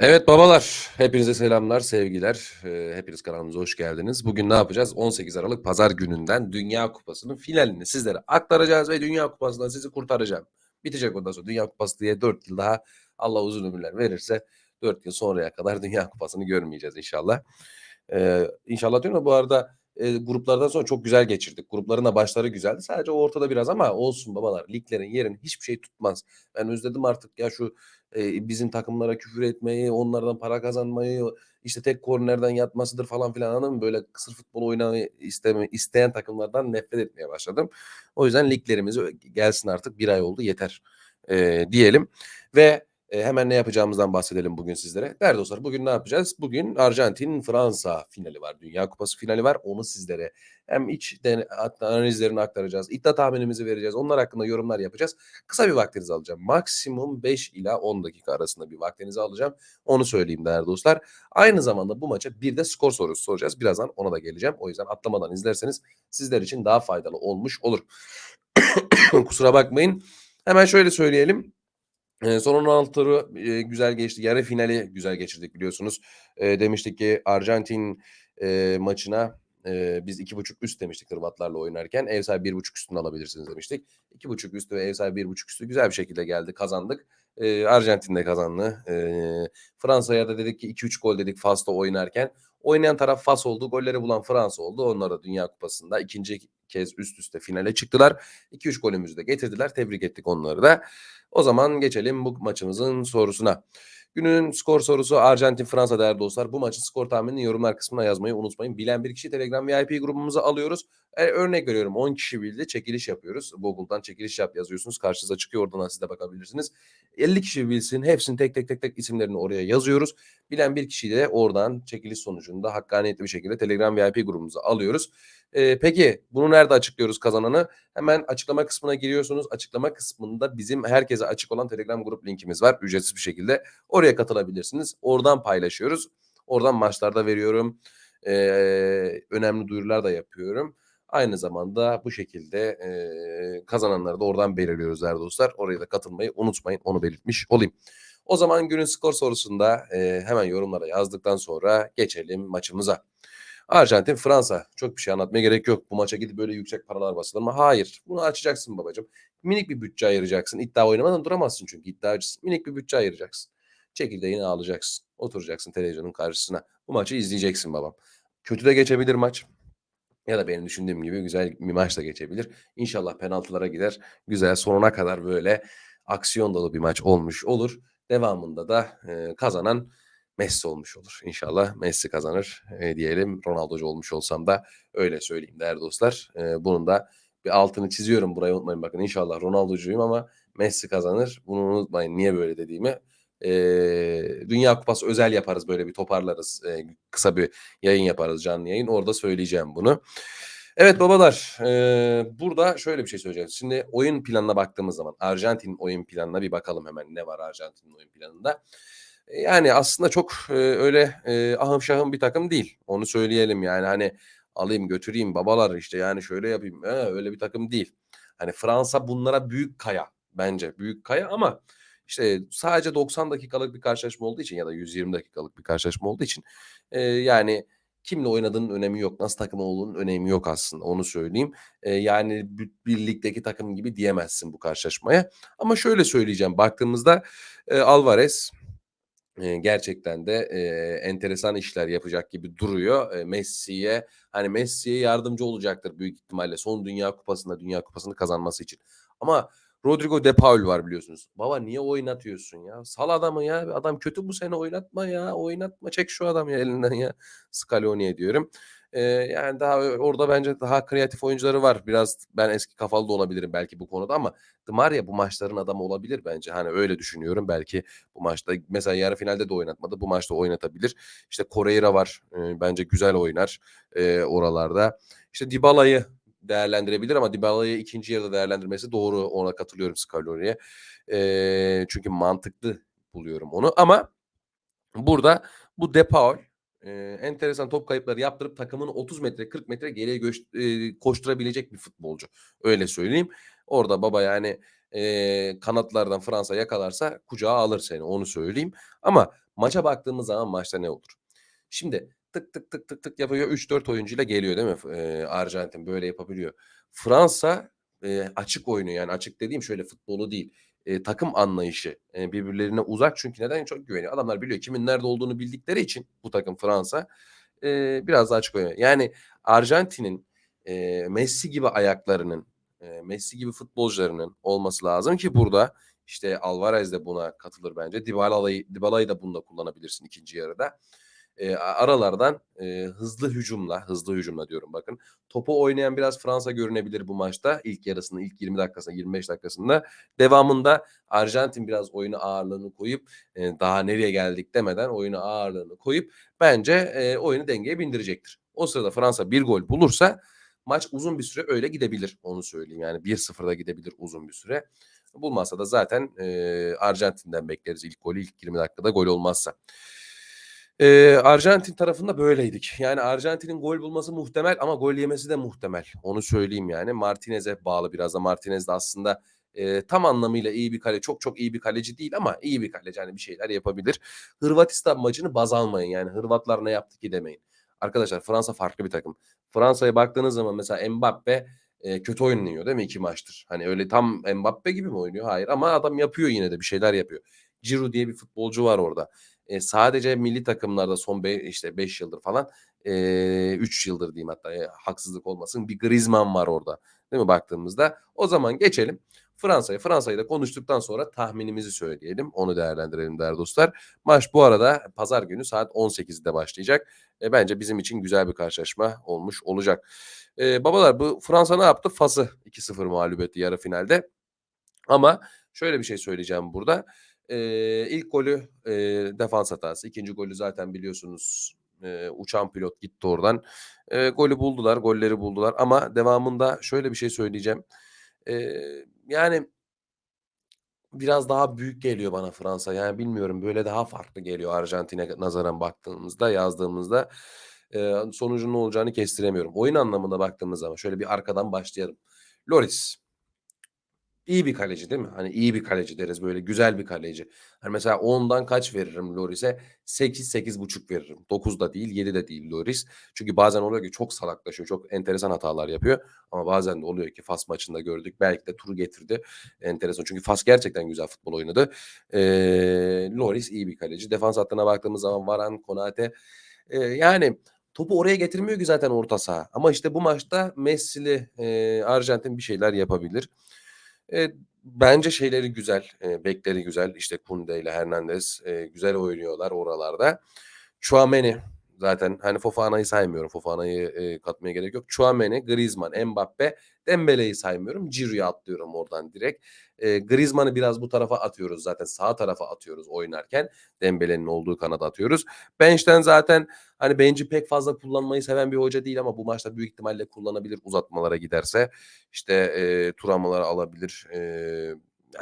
Evet babalar, hepinize selamlar, sevgiler. Ee, hepiniz kanalımıza hoş geldiniz. Bugün ne yapacağız? 18 Aralık Pazar gününden Dünya Kupası'nın finalini sizlere aktaracağız ve Dünya Kupası'ndan sizi kurtaracağım. Bitecek ondan sonra Dünya Kupası diye 4 yıl daha Allah uzun ömürler verirse 4 yıl sonraya kadar Dünya Kupası'nı görmeyeceğiz inşallah. Ee, inşallah diyorum bu arada e, gruplardan sonra çok güzel geçirdik. Grupların da başları güzeldi. Sadece ortada biraz ama olsun babalar. Liglerin yerini hiçbir şey tutmaz. Ben özledim artık ya şu e, bizim takımlara küfür etmeyi, onlardan para kazanmayı, işte tek kornerden yatmasıdır falan filan anladın mı? Böyle kısır futbol oynamayı isteme, isteyen takımlardan nefret etmeye başladım. O yüzden liglerimiz gelsin artık bir ay oldu yeter e, diyelim. Ve e, hemen ne yapacağımızdan bahsedelim bugün sizlere. Değerli dostlar bugün ne yapacağız? Bugün Arjantin-Fransa finali var. Dünya Kupası finali var. Onu sizlere hem iç analizlerini aktaracağız. İddia tahminimizi vereceğiz. Onlar hakkında yorumlar yapacağız. Kısa bir vaktinizi alacağım. Maksimum 5 ila 10 dakika arasında bir vaktinizi alacağım. Onu söyleyeyim değerli dostlar. Aynı zamanda bu maça bir de skor sorusu soracağız. Birazdan ona da geleceğim. O yüzden atlamadan izlerseniz sizler için daha faydalı olmuş olur. Kusura bakmayın. Hemen şöyle söyleyelim. Eee, son 16 turu, eee, güzel geçti. Yarı finali güzel geçirdik biliyorsunuz. Eee, demiştik ki Arjantin, eee, maçına, eee, biz 2.5 üst demiştik Hırvatlarla oynarken. Ev sahibi 1.5 üstünü alabilirsiniz demiştik. 2.5 üstü ve ev sahibi 1.5 üstü güzel bir şekilde geldi, kazandık. Eee, Arjantin de kazandı. Eee, Fransa'ya da dedik ki 2-3 gol dedik Fas'ta oynarken. Oynayan taraf Fas oldu, golleri bulan Fransa oldu. Onlar da Dünya Kupası'nda ikinci kez üst üste finale çıktılar. 2-3 golümüzü de getirdiler. Tebrik ettik onları da. O zaman geçelim bu maçımızın sorusuna. Günün skor sorusu Arjantin-Fransa değerli dostlar. Bu maçın skor tahminini yorumlar kısmına yazmayı unutmayın. Bilen bir kişi Telegram VIP grubumuza alıyoruz. E, örnek veriyorum 10 kişi bildi çekiliş yapıyoruz. Google'dan çekiliş yap yazıyorsunuz. Karşınıza çıkıyor oradan siz de bakabilirsiniz. 50 kişi bilsin hepsini tek tek tek tek isimlerini oraya yazıyoruz. Bilen bir kişiyi de oradan çekiliş sonucunda hakkaniyetli bir şekilde Telegram VIP grubumuza alıyoruz. E, peki bunu nerede açıklıyoruz kazananı? Hemen açıklama kısmına giriyorsunuz. Açıklama kısmında bizim herkese açık olan Telegram grup linkimiz var. Ücretsiz bir şekilde. Oraya katılabilirsiniz. Oradan paylaşıyoruz. Oradan maçlarda veriyorum. E, önemli duyurular da yapıyorum. Aynı zamanda bu şekilde e, kazananları da oradan belirliyoruz değerli dostlar. Oraya da katılmayı unutmayın. Onu belirtmiş olayım. O zaman günün skor sorusunda e, hemen yorumlara yazdıktan sonra geçelim maçımıza. Arjantin, Fransa. Çok bir şey anlatmaya gerek yok. Bu maça gidip böyle yüksek paralar basılır mı? Hayır. Bunu açacaksın babacığım. Minik bir bütçe ayıracaksın. İddia oynamadan duramazsın çünkü iddiacısın. Minik bir bütçe ayıracaksın. Çekirdeğini alacaksın. Oturacaksın televizyonun karşısına. Bu maçı izleyeceksin babam. Kötü de geçebilir maç. Ya da benim düşündüğüm gibi güzel bir maç da geçebilir. İnşallah penaltılara gider. Güzel sonuna kadar böyle aksiyon dolu bir maç olmuş olur. Devamında da e, kazanan Messi olmuş olur. İnşallah Messi kazanır e, diyelim. Ronaldo'cu olmuş olsam da öyle söyleyeyim değerli dostlar. E, bunun da bir altını çiziyorum burayı unutmayın. Bakın inşallah Ronaldo'cuyum ama Messi kazanır. Bunu unutmayın niye böyle dediğimi. E, Dünya Kupası özel yaparız böyle bir toparlarız. E, kısa bir yayın yaparız canlı yayın. Orada söyleyeceğim bunu. Evet babalar e, burada şöyle bir şey söyleyeceğim. Şimdi oyun planına baktığımız zaman Arjantin oyun planına bir bakalım hemen ne var Arjantin'in oyun planında. Yani aslında çok e, öyle e, ahım şahım bir takım değil. Onu söyleyelim yani hani alayım götüreyim babalar işte yani şöyle yapayım. He, öyle bir takım değil. Hani Fransa bunlara büyük kaya bence büyük kaya ama işte sadece 90 dakikalık bir karşılaşma olduğu için ya da 120 dakikalık bir karşılaşma olduğu için e, yani kimle oynadığının önemi yok. Nasıl takım olduğunun önemi yok aslında onu söyleyeyim. E, yani birlikteki takım gibi diyemezsin bu karşılaşmaya. Ama şöyle söyleyeceğim baktığımızda e, Alvarez gerçekten de eee, enteresan işler yapacak gibi duruyor. Eee, Messi'ye hani Messi'ye yardımcı olacaktır büyük ihtimalle son Dünya Kupası'nda Dünya Kupası'nı kazanması için. Ama Rodrigo De Paul var biliyorsunuz. Baba niye oynatıyorsun ya? Sal adamı ya. Adam kötü bu sene oynatma ya. Oynatma çek şu adamı ya elinden ya. Scaloni'ye diyorum. Eee, yani daha orada bence daha kreatif oyuncuları var. Biraz ben eski kafalı da olabilirim belki bu konuda ama Di Maria bu maçların adamı olabilir bence. Hani öyle düşünüyorum. Belki bu maçta mesela yarı finalde de oynatmadı. Bu maçta oynatabilir. İşte Correira var. Eee, bence güzel oynar eee, oralarda. İşte Dybala'yı değerlendirebilir ama Dybala'yı ikinci yarıda değerlendirmesi doğru. Ona katılıyorum Scaloni'ye. Eee, çünkü mantıklı buluyorum onu ama burada bu De Paul Eee, enteresan top kayıpları yaptırıp takımını 30 metre 40 metre geriye göç eee, koşturabilecek bir futbolcu. Öyle söyleyeyim. Orada baba yani eee, kanatlardan Fransa yakalarsa kucağa alır seni onu söyleyeyim. Ama Maça baktığımız zaman maçta ne olur? Şimdi tık tık tık tık tık yapıyor 3-4 oyuncuyla geliyor değil mi? Eee, Arjantin böyle yapabiliyor. Fransa, eee, açık oyunu yani açık dediğim şöyle futbolu değil, eee, takım anlayışı, eee, birbirlerine uzak çünkü neden? Çok güveniyor. Adamlar biliyor kimin nerede olduğunu bildikleri için bu takım Fransa, eee, biraz daha açık oynuyor. Yani Arjantin'in, eee, Messi gibi ayaklarının, eee, Messi gibi futbolcularının olması lazım ki burada işte Alvarez de buna katılır bence. Dybala'yı Dybala'yı da bunda kullanabilirsin 2. yarıda. A aralardan, eee, hızlı hücumla, hızlı hücumla diyorum bakın, topu oynayan biraz Fransa görünebilir bu maçta. İlk yarısında, ilk 20 dakikasında, 25 dakikasında. Devamında Arjantin biraz oyuna ağırlığını koyup, eee, daha nereye geldik demeden oyuna ağırlığını koyup bence, eee, oyunu dengeye bindirecektir. O sırada Fransa 1 gol bulursa maç uzun bir süre öyle gidebilir. Onu söyleyeyim yani 1-0 gidebilir uzun bir süre. Bulmazsa da zaten, eee, Arjantin'den bekleriz ilk golü ilk 20 dakikada gol olmazsa. Eee, Arjantin tarafında böyleydik. Yani Arjantin'in gol bulması muhtemel ama gol yemesi de muhtemel. Onu söyleyeyim yani. Martinez'e bağlı biraz da. Martinez de aslında, eee, tam anlamıyla iyi bir kale çok çok iyi bir kaleci değil ama iyi bir kaleci. Hani bir şeyler yapabilir. Hırvatistan maçını baz almayın. Yani Hırvatlar ne yaptı ki demeyin. Arkadaşlar Fransa farklı bir takım. Fransa'ya baktığınız zaman mesela Mbappe, eee, kötü oynuyor değil mi 2 maçtır? Hani öyle tam Mbappe gibi mi oynuyor? Hayır ama adam yapıyor yine de bir şeyler yapıyor. Giroud diye bir futbolcu var orada. Eee, sadece milli takımlarda son be işte 5 yıldır falan, eee, 3 yıldır diyeyim hatta, eee, haksızlık olmasın. Bir Griezmann var orada, değil mi baktığımızda? O zaman geçelim Fransa'ya. Fransa'yı da konuştuktan sonra tahminimizi söyleyelim. Onu değerlendirelim değerli dostlar. Maç bu arada pazar günü saat 18'de başlayacak. Eee, bence bizim için güzel bir karşılaşma olmuş olacak. Eee, babalar bu Fransa ne yaptı? Fas'ı 2-0 mağlup etti yarı finalde. Ama şöyle bir şey söyleyeceğim burada. Eee, ilk golü, eee, defans hatası. 2. golü zaten biliyorsunuz, eee, uçan pilot gitti oradan. Eee, golü buldular, golleri buldular ama devamında şöyle bir şey söyleyeceğim. Eee, yani biraz daha büyük geliyor bana Fransa. Yani bilmiyorum böyle daha farklı geliyor Arjantin'e nazaran baktığımızda, yazdığımızda. Eee, sonucun ne olacağını kestiremiyorum. Oyun anlamında baktığımız zaman şöyle bir arkadan başlayalım. Lloris İyi bir kaleci değil mi? Hani iyi bir kaleci deriz, böyle güzel bir kaleci. Hani mesela 10'dan kaç veririm Lloris'e? 8, 8,5 veririm. 9 da değil, 7 de değil Lloris. Çünkü bazen oluyor ki çok salaklaşıyor, çok enteresan hatalar yapıyor. Ama bazen de oluyor ki Fas maçında gördük. Belki de turu getirdi. Enteresan. Çünkü Fas gerçekten güzel futbol oynadı. Eee, Lloris iyi bir kaleci. Defans hattına baktığımız zaman Varane, Konate, eee, yani topu oraya getirmiyor ki zaten orta saha. Ama işte bu maçta Messi'li, eee, Arjantin bir şeyler yapabilir. Eee, bence şeyleri güzel, eee, bekleri güzel. İşte Koundé ile Hernandez, eee, güzel oynuyorlar oralarda. Tchouaméni zaten hani Fofana'yı saymıyorum. Fofana'yı, eee, katmaya gerek yok. Tchouaméni, Griezmann, Mbappe, Dembele'yi saymıyorum. Giroud'u atlıyorum oradan direkt. Eee, Griezmann'ı biraz bu tarafa atıyoruz zaten. Sağ tarafa atıyoruz oynarken. Dembele'nin olduğu kanada atıyoruz. Bench'ten zaten hani bench'i pek fazla kullanmayı seven bir hoca değil ama bu maçta büyük ihtimalle kullanabilir uzatmalara giderse. İşte, eee, Thuram'ları alabilir. Eee,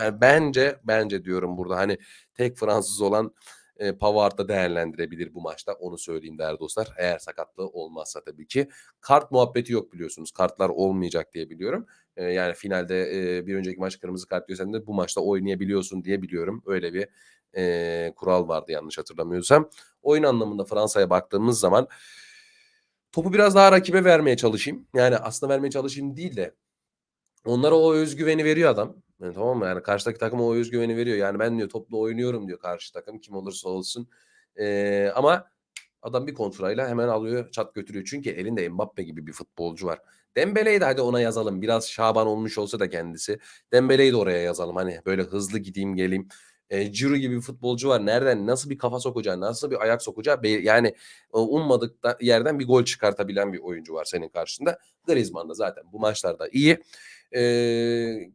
yani bence, bence diyorum burada hani tek Fransız olan, eee, Pavard'ı da değerlendirebilir bu maçta. Onu söyleyeyim değerli dostlar. Eğer sakatlığı olmazsa tabii ki. Kart muhabbeti yok biliyorsunuz. Kartlar olmayacak diye biliyorum. Eee, yani finalde, eee, bir önceki maç kırmızı kart görsen de bu maçta oynayabiliyorsun diye biliyorum. Öyle bir, eee, kural vardı yanlış hatırlamıyorsam. Oyun anlamında Fransa'ya baktığımız zaman topu biraz daha rakibe vermeye çalışayım. Yani aslında vermeye çalışayım değil de onlara o öz güveni veriyor adam. Yani tamam mı? Yani karşıdaki takıma o öz güveni veriyor. Yani ben diyor topla oynuyorum diyor karşı takım kim olursa olsun. Eee, ama adam bir kontrayla hemen alıyor, çat götürüyor. Çünkü elinde Mbappe gibi bir futbolcu var. Dembele'yi de hadi ona yazalım. Biraz şaban olmuş olsa da kendisi. Dembele'yi de oraya yazalım. Hani böyle hızlı gideyim geleyim. Eee, Giroud gibi bir futbolcu var. Nereden nasıl bir kafa sokacağı, nasıl bir ayak sokacağı yani ummadık da yerden bir gol çıkartabilen bir oyuncu var senin karşında. Griezmann da zaten bu maçlarda iyi. Eee,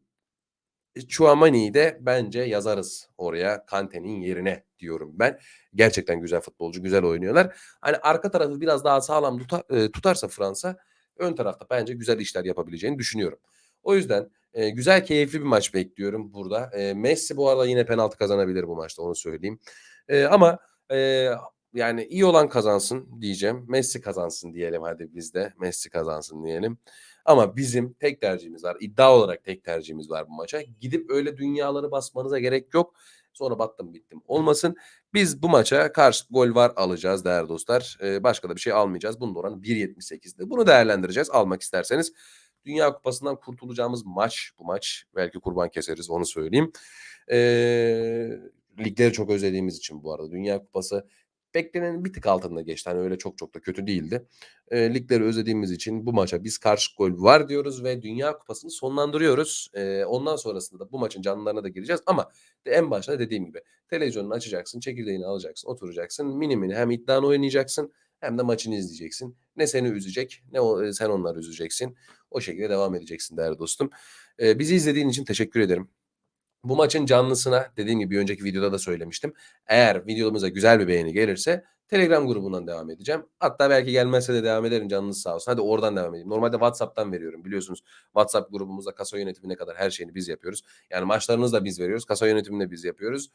Tchouaméni'yi de bence yazarız oraya Kante'nin yerine diyorum ben. Gerçekten güzel futbolcu, güzel oynuyorlar. Hani arka tarafı biraz daha sağlam tuta eee, tutarsa Fransa ön tarafta bence güzel işler yapabileceğini düşünüyorum. O yüzden, eee, güzel, keyifli bir maç bekliyorum burada. Eee, Messi bu arada yine penaltı kazanabilir bu maçta onu söyleyeyim. Eee, ama, eee, yani iyi olan kazansın diyeceğim. Messi kazansın diyelim hadi biz de. Messi kazansın diyelim. Ama bizim tek tercihimiz var. İddia olarak tek tercihimiz var bu maça. Gidip öyle dünyaları basmanıza gerek yok. sonra battım bittim olmasın. Biz bu maça karşı gol var alacağız değerli dostlar. Ee, başka da bir şey almayacağız. Bunun oranı 1.78'de. Bunu değerlendireceğiz almak isterseniz. Dünya Kupası'ndan kurtulacağımız maç bu maç. Belki kurban keseriz onu söyleyeyim. Ee, ligleri çok özlediğimiz için bu arada. Dünya Kupası beklenenin bir tık altında geçti. Hani öyle çok çok da kötü değildi. E, ligleri özlediğimiz için bu maça biz karşı gol var diyoruz ve Dünya Kupası'nı sonlandırıyoruz. E, ondan sonrasında da bu maçın canlılarına da gireceğiz ama de en başta dediğim gibi televizyonunu açacaksın, çekirdeğini alacaksın, oturacaksın. Mini mini hem iddianı oynayacaksın hem de maçını izleyeceksin. Ne seni üzecek ne o, sen onları üzeceksin. O şekilde devam edeceksin değerli dostum. E, bizi izlediğin için teşekkür ederim. Bu maçın canlısına dediğim gibi bir önceki videoda da söylemiştim. Eğer videomuza güzel bir beğeni gelirse Telegram grubundan devam edeceğim. Hatta belki gelmezse de devam ederim canınız sağ olsun. Hadi oradan devam edeyim. Normalde WhatsApp'tan veriyorum biliyorsunuz. WhatsApp grubumuzda kasa yönetimine kadar her şeyini biz yapıyoruz. Yani maçlarınızı da biz veriyoruz. Kasa yönetimini de biz yapıyoruz.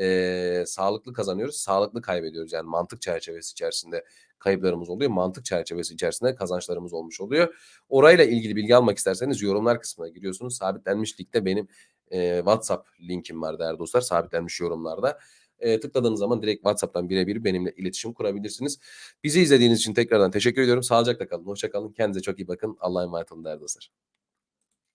Ee, sağlıklı kazanıyoruz. Sağlıklı kaybediyoruz. Yani mantık çerçevesi içerisinde kayıplarımız oluyor. Mantık çerçevesi içerisinde kazançlarımız olmuş oluyor. Orayla ilgili bilgi almak isterseniz yorumlar kısmına giriyorsunuz. Sabitlenmiş ligde benim e, WhatsApp linkim var değerli dostlar. Sabitlenmiş yorumlarda. E, tıkladığınız zaman direkt WhatsApp'tan birebir benimle iletişim kurabilirsiniz. Bizi izlediğiniz için tekrardan teşekkür ediyorum. Sağlıcakla kalın, hoşça kalın. Kendinize çok iyi bakın. Allah'a emanet olun değerli dostlar.